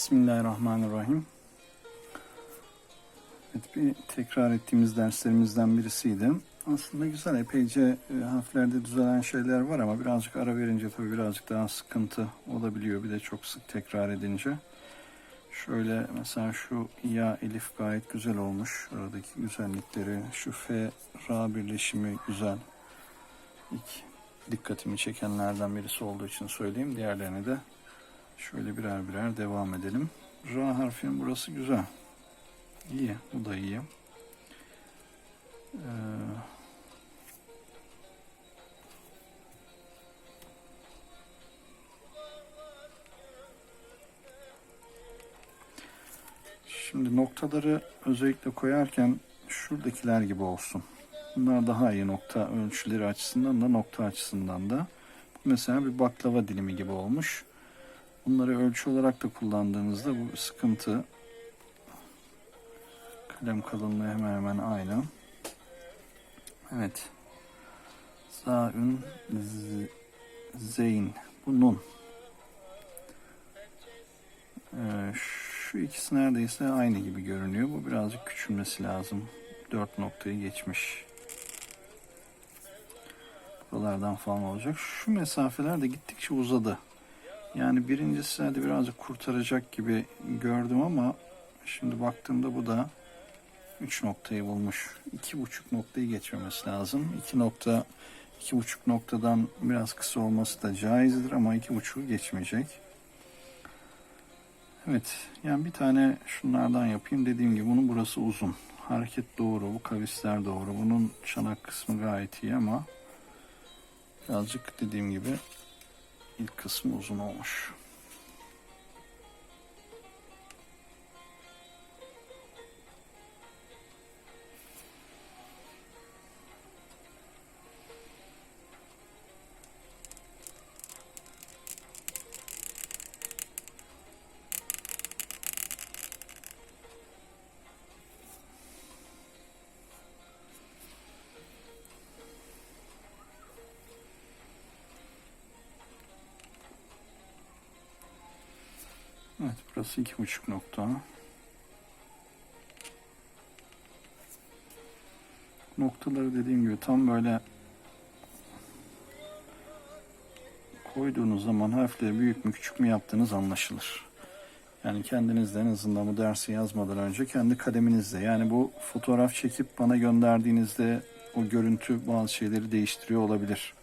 Bismillahirrahmanirrahim. Evet, bir tekrar ettiğimiz derslerimizden birisiydi. Aslında güzel, epeyce e, harflerde düzelen şeyler var ama birazcık ara verince tabii birazcık daha sıkıntı olabiliyor. Bir de çok sık tekrar edince. Şöyle mesela şu ya elif gayet güzel olmuş. Aradaki güzellikleri, şu f ra birleşimi güzel. İlk dikkatimi çekenlerden birisi olduğu için söyleyeyim. Diğerlerini de şöyle birer birer devam edelim. Ra harfinin burası güzel. İyi, bu da iyi. Ee, Şimdi noktaları özellikle koyarken şuradakiler gibi olsun. Bunlar daha iyi nokta ölçüleri açısından da nokta açısından da. Mesela bir baklava dilimi gibi olmuş. Bunları ölçü olarak da kullandığınızda bu sıkıntı. Kalem kalınlığı hemen hemen aynı. Evet. Zaün zeyn. Bu nun. Ee, şu ikisi neredeyse aynı gibi görünüyor. Bu birazcık küçülmesi lazım. Dört noktayı geçmiş. Buralardan falan olacak. Şu mesafeler de gittikçe uzadı. Yani birincisi hadi birazcık kurtaracak gibi gördüm ama şimdi baktığımda bu da 3 noktayı bulmuş. 2,5 noktayı geçmemesi lazım. 2 nokta 2,5 noktadan biraz kısa olması da caizdir ama 2,5'u geçmeyecek. Evet, yani bir tane şunlardan yapayım. Dediğim gibi bunun burası uzun. Hareket doğru, bu kavisler doğru. Bunun çanak kısmı gayet iyi ama birazcık dediğim gibi ilk kısmı uzun olmuş. Evet, burası iki buçuk nokta. Noktaları dediğim gibi tam böyle koyduğunuz zaman harfleri büyük mü küçük mü yaptığınız anlaşılır. Yani kendinizde en azından bu dersi yazmadan önce kendi kaleminizle yani bu fotoğraf çekip bana gönderdiğinizde o görüntü bazı şeyleri değiştiriyor olabilir.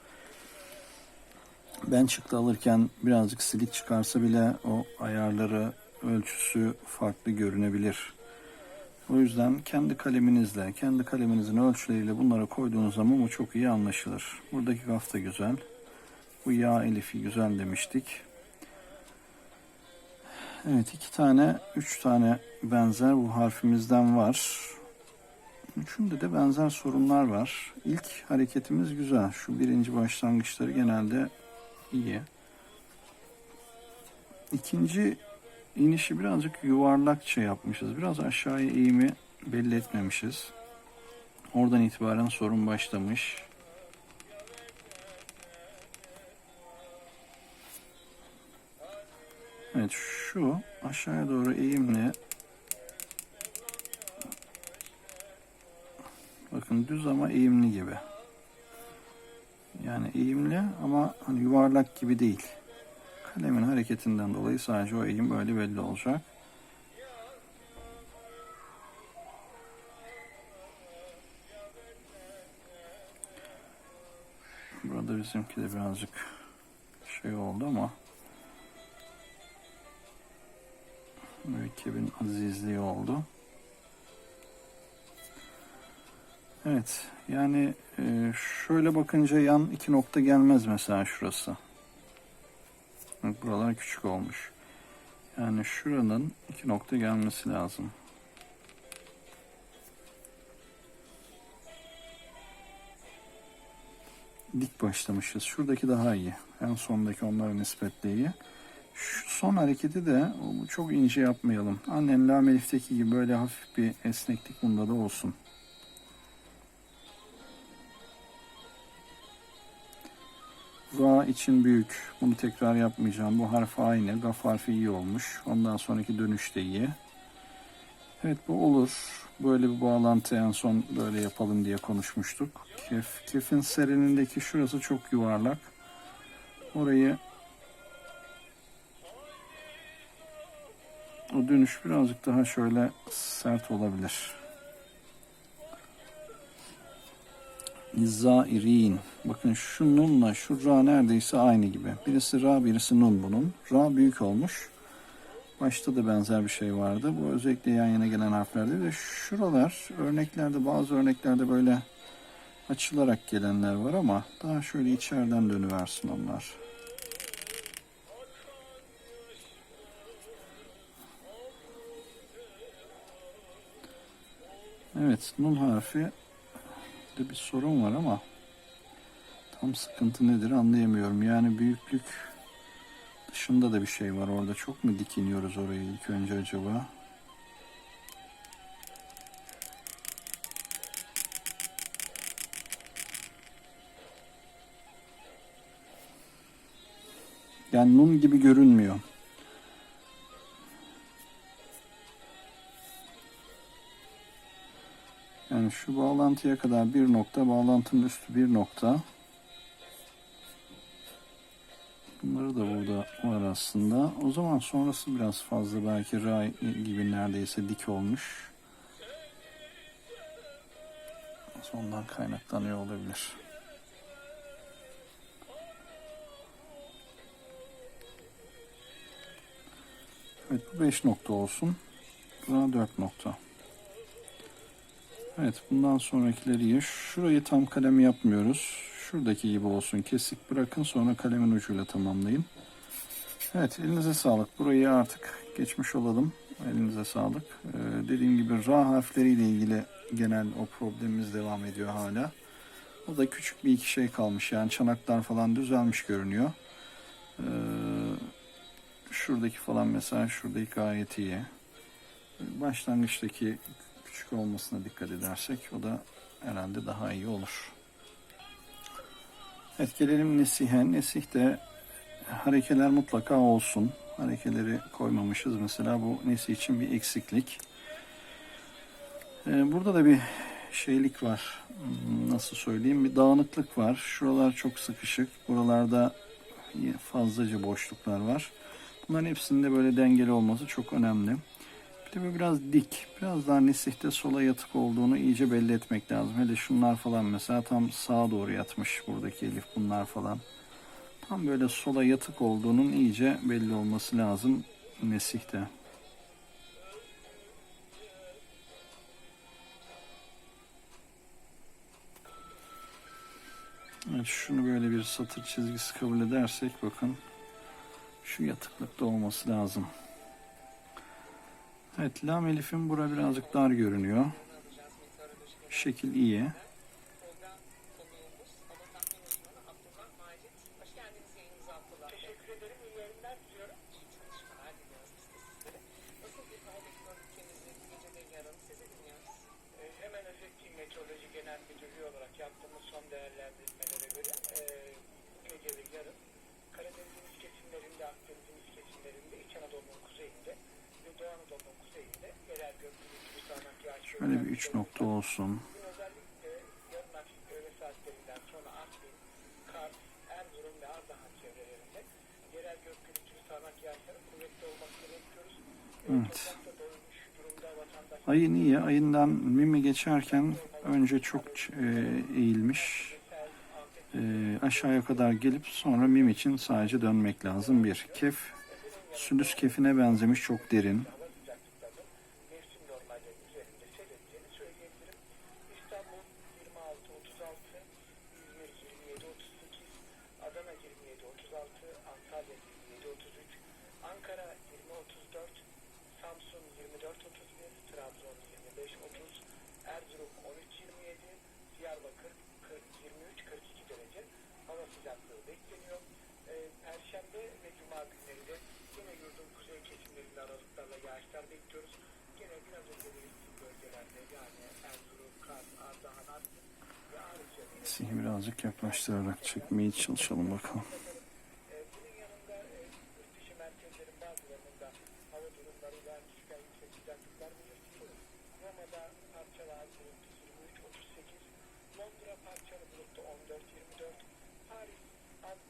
Ben çıktı alırken birazcık silik çıkarsa bile o ayarları, ölçüsü farklı görünebilir. O yüzden kendi kaleminizle, kendi kaleminizin ölçüleriyle bunları koyduğunuz zaman bu çok iyi anlaşılır. Buradaki gaf da güzel. Bu yağ elifi güzel demiştik. Evet iki tane, üç tane benzer bu harfimizden var. Üçünde de benzer sorunlar var. İlk hareketimiz güzel. Şu birinci başlangıçları genelde iyi. İkinci inişi birazcık yuvarlakça yapmışız. Biraz aşağıya eğimi belli etmemişiz. Oradan itibaren sorun başlamış. Evet şu aşağıya doğru eğimli bakın düz ama eğimli gibi. Yani eğimli ama hani yuvarlak gibi değil. Kalemin hareketinden dolayı sadece o eğim böyle belli olacak. Burada bizimki de birazcık şey oldu ama mürekkebin azizliği oldu. Evet yani e, şöyle bakınca yan iki nokta gelmez mesela şurası. Bak buralar küçük olmuş. Yani şuranın iki nokta gelmesi lazım. Dik başlamışız. Şuradaki daha iyi. En sondaki onlara nispetle iyi. Şu son hareketi de çok ince yapmayalım. Annen la melifteki gibi böyle hafif bir esneklik bunda da olsun. Ra için büyük. Bunu tekrar yapmayacağım. Bu harf aynı. Gaf harfi iyi olmuş. Ondan sonraki dönüş de iyi. Evet bu olur. Böyle bir bağlantı en son böyle yapalım diye konuşmuştuk. Kef, kefin serenindeki şurası çok yuvarlak. Orayı o dönüş birazcık daha şöyle sert olabilir. Zairin. Bakın şu nunla şu ra neredeyse aynı gibi. Birisi ra birisi nun bunun. Ra büyük olmuş. Başta da benzer bir şey vardı. Bu özellikle yan yana gelen harflerde ve şuralar örneklerde bazı örneklerde böyle açılarak gelenler var ama daha şöyle içeriden dönüversin onlar. Evet, nun harfi de bir sorun var ama tam sıkıntı nedir anlayamıyorum. Yani büyüklük dışında da bir şey var orada. Çok mu dikiniyoruz orayı ilk önce acaba? Yani nun gibi görünmüyor. Yani şu bağlantıya kadar bir nokta, bağlantının üstü bir nokta. Bunları da burada var aslında. O zaman sonrası biraz fazla belki ray gibi neredeyse dik olmuş. Ondan kaynaklanıyor olabilir. Evet bu 5 nokta olsun. Bu da 4 nokta. Evet bundan sonrakileri iyi. Şurayı tam kalem yapmıyoruz. Şuradaki gibi olsun. Kesik bırakın sonra kalemin ucuyla tamamlayın. Evet elinize sağlık. Burayı artık geçmiş olalım. Elinize sağlık. Ee, dediğim gibi ra harfleriyle ilgili genel o problemimiz devam ediyor hala. O da küçük bir iki şey kalmış. Yani çanaklar falan düzelmiş görünüyor. Ee, şuradaki falan mesela şuradaki gayet iyi. Başlangıçtaki küçük olmasına dikkat edersek o da herhalde daha iyi olur. Evet gelelim Nesih'e. Nesih de harekeler mutlaka olsun. Harekeleri koymamışız. Mesela bu Nesih için bir eksiklik. Ee, burada da bir şeylik var. Hmm, Nasıl söyleyeyim? Bir dağınıklık var. Şuralar çok sıkışık. Buralarda fazlaca boşluklar var. Bunların hepsinde böyle dengeli olması çok önemli. Bu biraz dik. Biraz daha nesihte sola yatık olduğunu iyice belli etmek lazım. Hele şunlar falan mesela tam sağa doğru yatmış buradaki elif bunlar falan. Tam böyle sola yatık olduğunun iyice belli olması lazım nesihte. Evet, şunu böyle bir satır çizgisi kabul edersek bakın şu yatıklıkta olması lazım. Evet, lam elifin bura birazcık dar görünüyor. Şekil iyi. Olmasını bekliyoruz. Evet. Ayın iyi. Ayından Mimi geçerken önce çok e, eğilmiş. E, aşağıya kadar gelip sonra Mim için sadece dönmek lazım. Bir. Kef. Sülüs kefine benzemiş çok derin. civarında 40, 40 23 42 derece hava sıcaklığı bekleniyor. E, Perşembe ve Cuma günleri de yine yurdun kuzey kesimlerinde aralıklarla yağışlar bekliyoruz. Yine biraz önce belirttiğim bölgelerde yani Erzurum, Kars, Ardahan, Artvin ve ayrıca... Birazcık yaklaştırarak çekmeye çalışalım bakalım.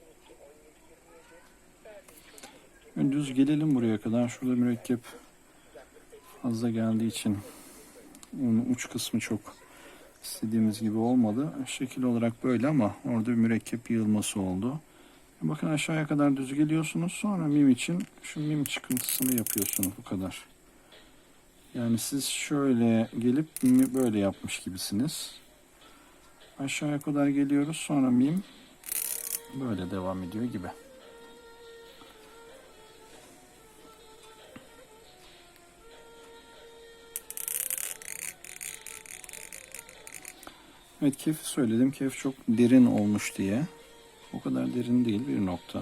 Az bulutlu 17-27, Berlin çok bulutlu Gündüz gelelim buraya kadar. Şurada mürekkep fazla geldiği için onun uç kısmı çok istediğimiz gibi olmadı. Şekil olarak böyle ama orada bir mürekkep yığılması oldu. Bakın aşağıya kadar düz geliyorsunuz. Sonra mim için şu mim çıkıntısını yapıyorsunuz. Bu kadar. Yani siz şöyle gelip mimi böyle yapmış gibisiniz. Aşağıya kadar geliyoruz. Sonra mim böyle devam ediyor gibi. Evet kef söyledim. Kef çok derin olmuş diye. O kadar derin değil bir nokta.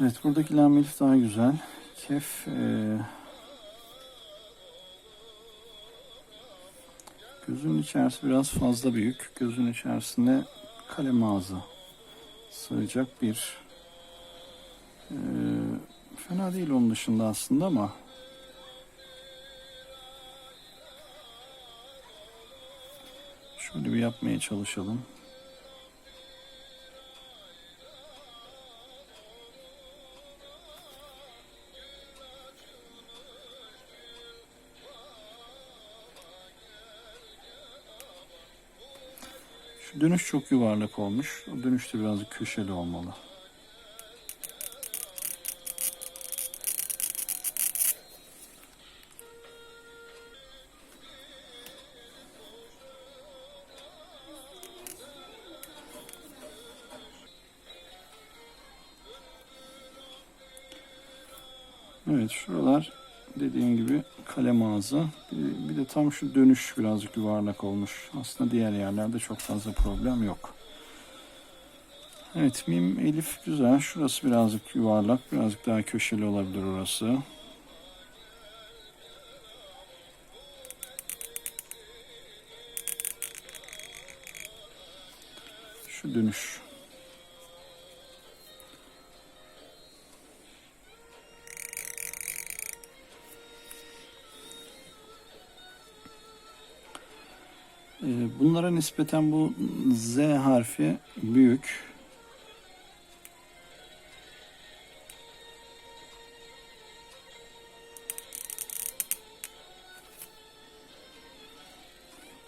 Evet buradaki lam daha güzel. Kef eee, gözün içerisi biraz fazla büyük. Gözün içerisine kalem ağzı sığacak bir eee, fena değil onun dışında aslında ama şöyle bir yapmaya çalışalım. Dönüş çok yuvarlak olmuş. Dönüş de birazcık köşeli olmalı. Evet şuralar dediğim gibi kalem ağzı. Bir, bir de tam şu dönüş birazcık yuvarlak olmuş. Aslında diğer yerlerde çok fazla problem yok. Evet mim elif güzel. Şurası birazcık yuvarlak. Birazcık daha köşeli olabilir orası. Şu dönüş. Bunlara nispeten bu Z harfi büyük.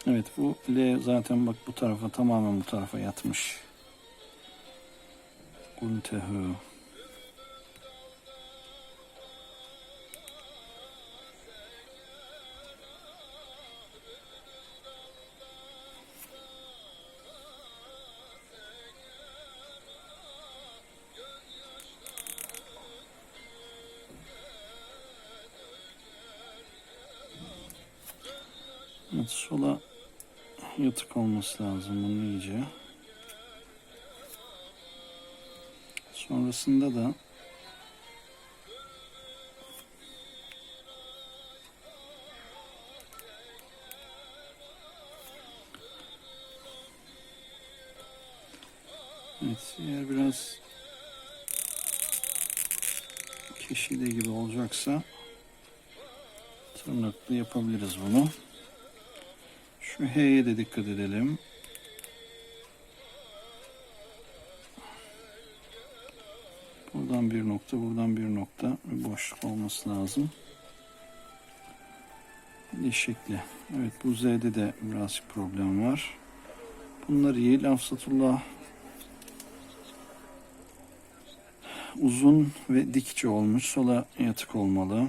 Evet bu L zaten bak bu tarafa tamamen bu tarafa yatmış. Untehü. Yatık olması lazım bunun iyice. Sonrasında da Evet, eğer biraz keşide gibi olacaksa tırnaklı yapabiliriz bunu. Şu H'ye de dikkat edelim. Buradan bir nokta, buradan bir nokta bir boşluk olması lazım. Diş şekli. Evet bu Z'de de birazcık problem var. Bunlar iyi. Lafzatullah uzun ve dikçe olmuş. Sola yatık olmalı.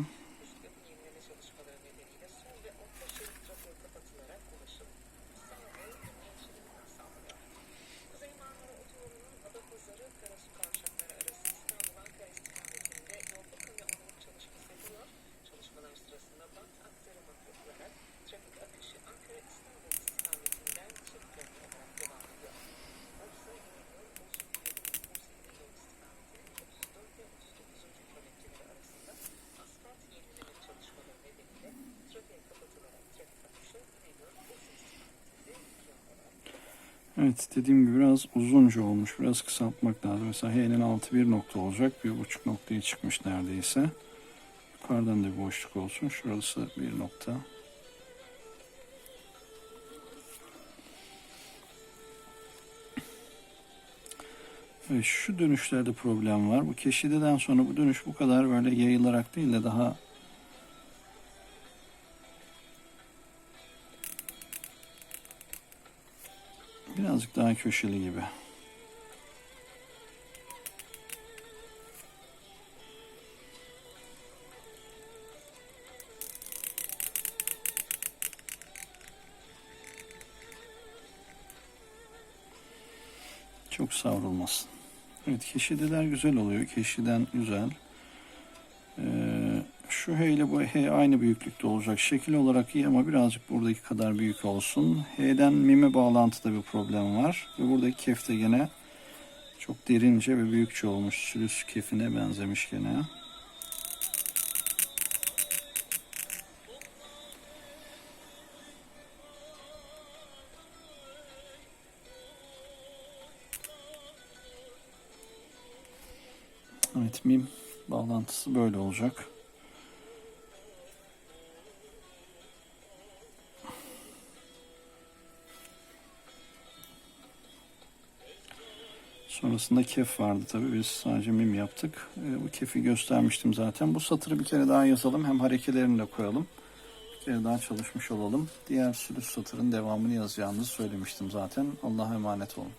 Evet dediğim gibi biraz uzunca olmuş. Biraz kısaltmak lazım. Mesela H'nin altı bir nokta olacak. Bir buçuk noktaya çıkmış neredeyse. Yukarıdan da bir boşluk olsun. Şurası bir nokta. Evet, şu dönüşlerde problem var. Bu keşideden sonra bu dönüş bu kadar böyle yayılarak değil de daha birazcık daha köşeli gibi. Çok savrulmasın. Evet keşideler güzel oluyor. Keşiden güzel. Ee, şu H ile bu H aynı büyüklükte olacak. Şekil olarak iyi ama birazcık buradaki kadar büyük olsun. H'den mime bağlantıda bir problem var. Ve buradaki kef de gene çok derince ve büyükçe olmuş. Sülüs kefine benzemiş gene. Evet mim bağlantısı böyle olacak. Sonrasında kef vardı tabii. Biz sadece mim yaptık. Ee, bu kefi göstermiştim zaten. Bu satırı bir kere daha yazalım. Hem harekelerini de koyalım. Bir kere daha çalışmış olalım. Diğer sülüs satırın devamını yazacağınızı söylemiştim zaten. Allah'a emanet olun.